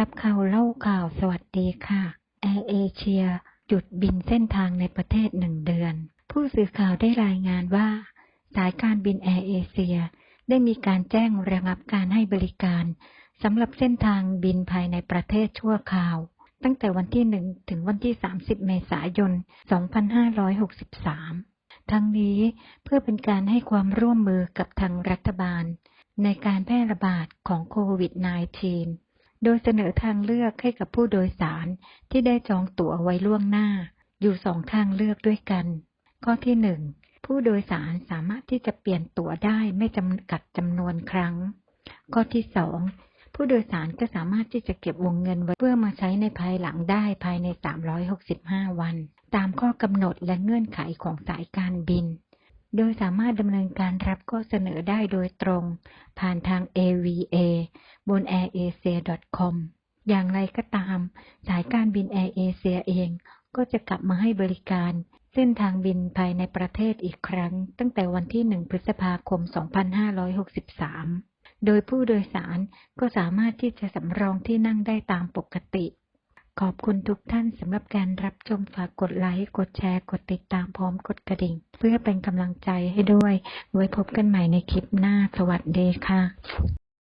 จับข่าวเล่าข่าวสวัสดีค่ะ แอร์เอเชียหยุดบินเส้นทางในประเทศหนึ่งเดือน ผู้สื่อข่าวได้รายงานว่า สายการบินแอร์เอเชียได้มีการแจ้งระงับการให้บริการสำหรับเส้นทางบินภายในประเทศชั่วคราว ตั้งแต่วันที่ 1 ถึงวันที่ 30 เมษายน 2563 ทั้งนี้เพื่อเป็นการให้ความร่วมมือกับทางรัฐบาล ในการแพร่ระบาดของโควิด -19 โดยเสนอทางเลือกให้กับผู้โดยสารที่ได้จองตั๋วไว้ล่วงหน้า อยู่สองทางเลือกด้วยกัน ข้อที่หนึ่งผู้โดยสารสามารถที่จะเปลี่ยนตั๋วได้ไม่จำกัดจำนวนครั้ง ข้อที่สองผู้โดยสารก็สามารถที่จะเก็บวงเงินไว้เพื่อมาใช้ในภายหลังได้ภายใน 365 วัน ตามข้อกำหนดและเงื่อนไขของสายการบิน โดยสามารถดำเนินการรับข้อเสนอได้โดยตรง ผ่านทาง AVA บน airasia.com อย่างไรก็ตาม สายการบิน Air Asia เองก็จะกลับมาให้บริการเส้นทางบินภายในประเทศอีกครั้ง ตั้งแต่วันที่ 1 พฤษภาคม 2563 โดยผู้โดยสารก็สามารถที่จะสำรองที่นั่งได้ตามปกติ ขอบคุณทุกท่านสำหรับการรับชมฝากกดไลค์ กดแชร์ กดติดตามพร้อมกดกระดิ่ง เพื่อเป็นกำลังใจให้ด้วย ไว้พบกันใหม่ในคลิปหน้า สวัสดีค่ะ